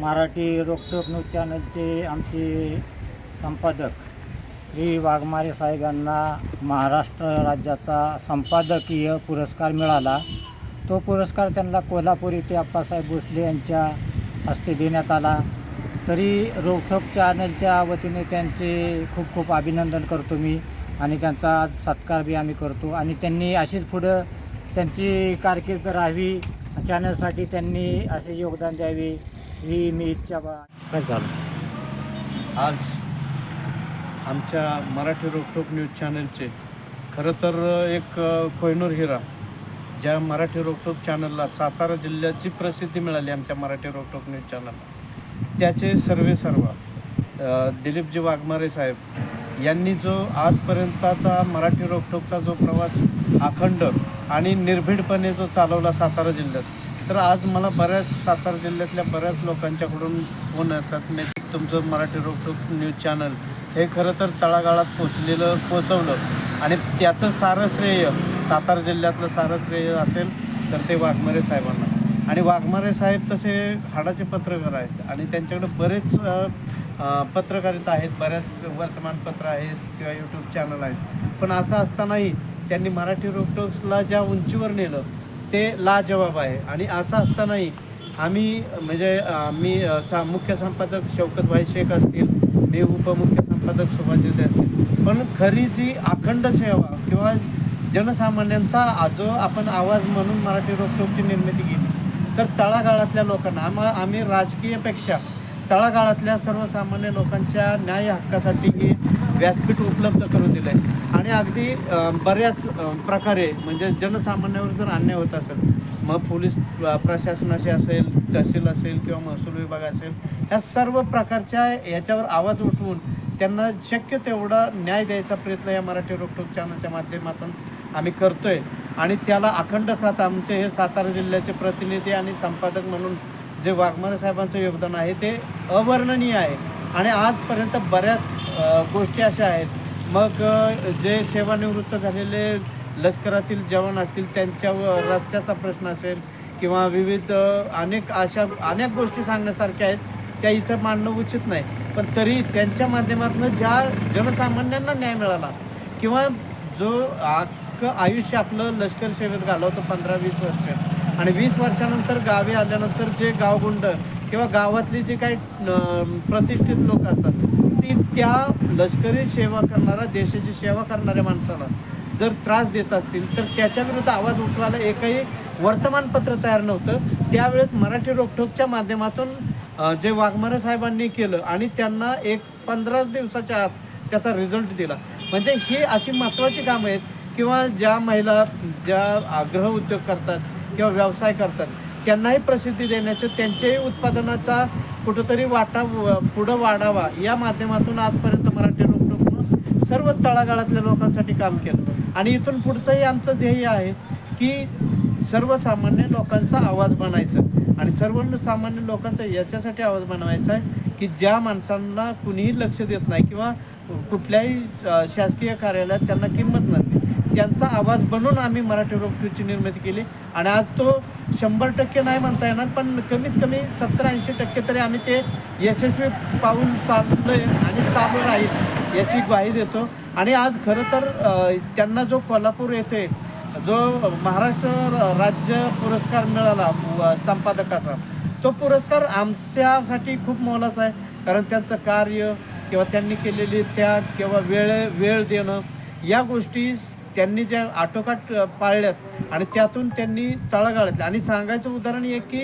मराठी रोकटोक न्यूज चॅनलचे आमचे संपादक श्री वाघमारे साहेबांना महाराष्ट्र राज्याचा संपादकीय पुरस्कार मिळाला. तो पुरस्कार त्यांना कोल्हापूर येथे अप्पासाहेब भोसले यांच्या हस्ते देण्यात आला. तरी रोकठोक चॅनलच्या वतीने त्यांचे खूप खूप अभिनंदन करतो मी आणि त्यांचा आज सत्कार बी आम्ही करतो. आणि त्यांनी अशीच पुढं त्यांची कारकीर्द राहावी चॅनलसाठी त्यांनी असे योगदान द्यावे. ही मी इच्छा बा काय झालं? आज आमच्या मराठी रोकटोक न्यूज चॅनलचे खरं तर एक कोहिनूर हिरा ज्या मराठी रोकटोक चॅनलला सातारा जिल्ह्याची प्रसिद्धी मिळाली आमच्या मराठी रोकटोक न्यूज चॅनलला त्याचे सर्वे सर्व दिलीपजी वाघमारे साहेब यांनी जो आजपर्यंतचा मराठी रोकटोकचा जो प्रवास अखंड आणि निर्भीडपणे जो चालवला सातारा जिल्ह्यात तर आज मला बऱ्याच सातारा जिल्ह्यातल्या बऱ्याच लोकांच्याकडून फोन येतात. नैतिक तुमचं मराठी रोकटोक न्यूज चॅनल हे खरं तर तळागाळात पोचलेलं पोचवलं. आणि त्याचं सारं श्रेय सातारा जिल्ह्यातलं सारं श्रेय असेल तर ते वाघमारे साहेबांना. आणि वाघमारे साहेब तसे हाडाचे पत्रकार आहेत आणि त्यांच्याकडे बरेच पत्रकारिता आहेत बऱ्याच वर्तमानपत्र आहेत किंवा यूट्यूब चॅनल आहेत. पण असं असतानाही त्यांनी मराठी रोकटोकला ज्या उंचीवर नेलं ते लाजवाब आहे. आणि असं असतानाही आम्ही म्हणजे मी सा मुख्य संपादक शौकतभाई शेख असतील मी उपमुख्य संपादक सुभाषजी असतील. पण खरी जी अखंड सेवा किंवा जनसामान्यांचा जो आपण आवाज म्हणून मराठी रोकटोकची निर्मिती केली तर तळागाळातल्या लोकांना आम्हाला आम्ही राजकीयपेक्षा तळागाळातल्या सर्वसामान्य लोकांच्या न्याय हक्कासाठी हे व्यासपीठ उपलब्ध करून दिलं आहे आणि अगदी बऱ्याच प्रकारे म्हणजे जनसामान्यावर जर अन्याय होत असेल मग पोलीस प्रशासनाशी असेल तहसील असेल किंवा महसूल विभाग असेल ह्या सर्व प्रकारच्या याच्यावर आवाज उठवून त्यांना शक्य तेवढा न्याय द्यायचा प्रयत्न या मराठी रोकटोक चॅनलच्या माध्यमातून आम्ही करतोय. आणि त्याला अखंड साथ आमचे हे सातारा जिल्ह्याचे प्रतिनिधी आणि संपादक म्हणून जे वाघमारे साहेबांचं योगदान आहे ते अवर्णनीय आहे. आणि आजपर्यंत बऱ्याच गोष्टी अशा आहेत. मग जे सेवानिवृत्त झालेले लष्करातील जवान असतील त्यांच्या रस्त्याचा प्रश्न असेल किंवा विविध अनेक अशा अनेक गोष्टी सांगण्यासारख्या आहेत त्या इथं मांडणं उचित नाही. पण तरी त्यांच्या माध्यमातून ज्या जनसामान्यांना न्याय मिळाला किंवा जो अख्खं आयुष्य आपलं लष्कर सेवेत घालवतं पंधरा वीस वर्ष आणि वीस वर्षानंतर गावी आल्यानंतर जे गावगुंड किंवा गावातली जे काही प्रतिष्ठित लोक असतात ती त्या लष्करी सेवा करणाऱ्या देशाची सेवा करणाऱ्या माणसाला जर त्रास देत असतील तर त्याच्याविरुद्ध आवाज उठवायला एकही वर्तमानपत्र तयार नव्हतं. त्यावेळेस मराठी रोकठोकच्या माध्यमातून जे वाघमारे साहेबांनी केलं आणि त्यांना एक पंधरा दिवसाच्या आत त्याचा रिझल्ट दिला. म्हणजे ही अशी महत्त्वाची कामं आहेत किंवा ज्या महिला ज्या आग्रह उद्योग करतात किंवा व्यवसाय करतात. त्यांनाही प्रसिद्धी देण्याचे त्यांच्याही उत्पादनाचा कुठंतरी वाटा व- पुढं वाढावा या माध्यमातून आजपर्यंत मराठी रोकटोकनं सर्व तळागाळातल्या लोकांसाठी काम केलं. आणि इथून पुढचंही आमचं ध्येय आहे की सर्वसामान्य लोकांचा आवाज बनायचा आणि सर्वसामान्य लोकांचा याच्यासाठी आवाज बनवायचा आहे की ज्या माणसांना कुणीही लक्ष देत नाही किंवा कुठल्याही शासकीय कार्यालयात त्यांना किंमत नसते त्यांचा आवाज बनून आम्ही मराठी रोपटीची निर्मिती केली. आणि आज तो शंभर टक्के नाही म्हणता येणार पण कमीत कमी सत्तर ऐंशी टक्के तरी आम्ही ते यशस्वी पाहून चाललोय आणि चालू राहील याची ग्वाही देतो. आणि आज खरं तर त्यांना जो कोल्हापूर येथे जो महाराष्ट्र राज्य पुरस्कार मिळाला संपादकाचा तो पुरस्कार आमच्यासाठी खूप मोलाचा आहे. कारण त्यांचं कार्य किंवा त्यांनी केलेली त्याग किंवा वेळ वेळ देणं या गोष्टी त्यांनी ज्या आटोकाट पाळल्यात आणि त्यातून त्यांनी तळागाळातल्या आणि सांगायचं उदाहरण एक की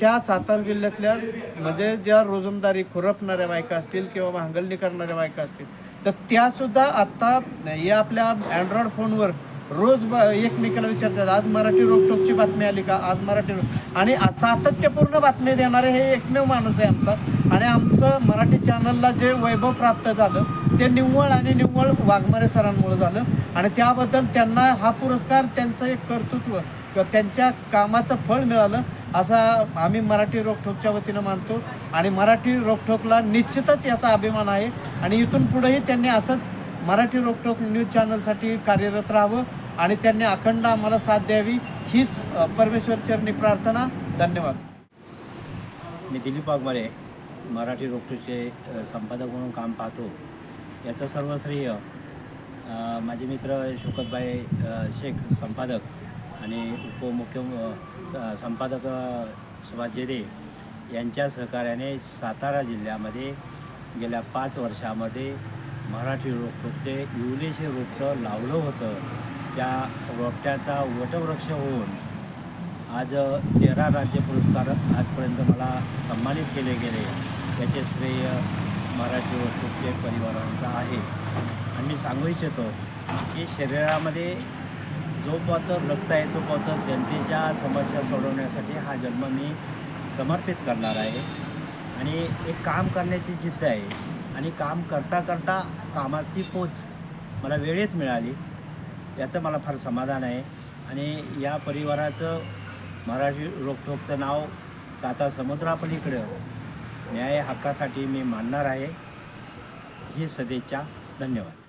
त्या सातारा जिल्ह्यातल्या म्हणजे ज्या रोजमदारी खुरपणाऱ्या बायका असतील किंवा भांगलणी करणाऱ्या बायका असतील तर त्यासुद्धा आत्ता या आपल्या अँड्रॉइड फोनवर रोज ब एकमेकाला विचारतात आज मराठी रोकटोकची बातमी आली का? आज मराठी रोक आणि सातत्यपूर्ण बातमी देणारे हे एकमेव माणूस आहे आमचा. आणि आमचं मराठी चॅनलला जे वैभव प्राप्त झालं ते निव्वळ आणि निव्वळ वाघमारे सरांमुळे झालं. आणि त्याबद्दल त्यांना हा पुरस्कार त्यांचं एक कर्तृत्व किंवा त्यांच्या कामाचं फळ मिळालं असा आम्ही मराठी रोकठोकच्या वतीनं मानतो. आणि मराठी रोकठोकला निश्चितच याचा अभिमान आहे. आणि इथून पुढेही त्यांनी असंच मराठी रोकटोक न्यूज चॅनलसाठी कार्यरत राहावं आणि त्यांनी अखंड आम्हाला साथ द्यावी हीच परमेश्वर चरणी प्रार्थना. धन्यवाद. मी दिलीप वाघमारे मराठी रोकटोचे संपादक म्हणून काम पाहतो. याचं सर्व श्रेय माझे मित्र शोकतबाई शेख संपादक आणि उपमुख्य स- संपादक सुभाष जेरे यांच्या सहकार्याने सातारा जिल्ह्यामध्ये गेल्या पाच वर्षामध्ये मराठी रोपटोकचे हे रोपटं लावलं होतं. त्या रोपट्याचा वटवृक्ष होऊन आज तेरा राज्य पुरस्कार आजपर्यंत मला सन्मानित केले गेले. याचे श्रेय मराठी वस्तूचे परिवारांचं आहे. आणि मी सांगू इच्छितो की शरीरामध्ये जोपर्यंत रक्त आहे तोपर्यंत जनतेच्या समस्या सोडवण्यासाठी हा जन्म मी समर्पित करणार आहे. आणि एक काम करण्याची जिद्द आहे. आणि काम करता करता कामाची पोच मला वेळेत मिळाली याचं मला फार समाधान आहे. आणि या परिवाराचं मराठी रोखोकचं नाव साता समुद्रापलीकडं न्याय हक्कासाठी मी मानणार आहे. ही सदिच्छा. धन्यवाद.